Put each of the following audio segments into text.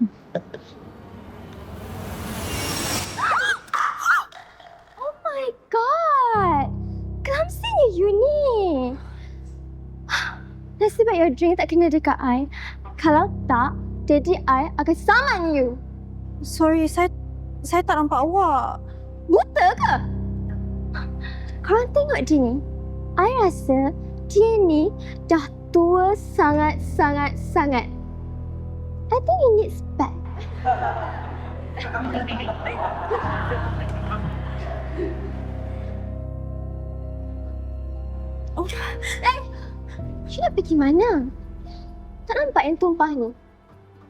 Oh my god! Clumsy you ni. Nasib baik your drink tak kena dekat I. Kalau tak, daddy I akan saman you. Sorry, saya saya tak nampak awak. Buta ke? Korang tengok dia ni. I rasa dia ni dah tua sangat-sangat-sangat. I think he needs back. Oh, Eh, you nak pergi mana? Tak nampak yang tumpah ni?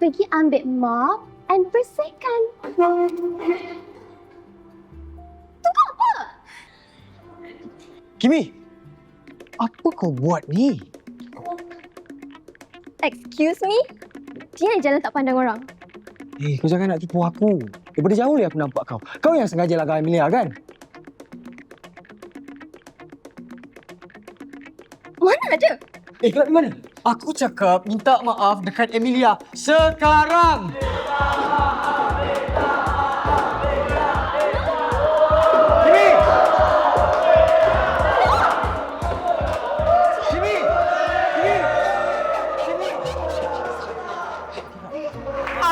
Pergi ambil mop and bersihkan. Tunggu apa? Kimi, apa kau buat ni? Excuse me? Dia yang jalan tak pandang orang. Eh, kau jangan nak tipu aku. Daripada jauh ni aku nampak kau. Kau yang sengaja lagar Emilia kan? Mana ada? Eh, pergi mana? Aku cakap minta maaf dekat Emilia sekarang. Kimi!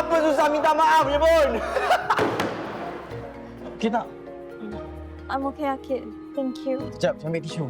Apa susah minta maaf je pun? Kita I'm okay, Akid. Thank you. Sekejap, saya ambil tisu.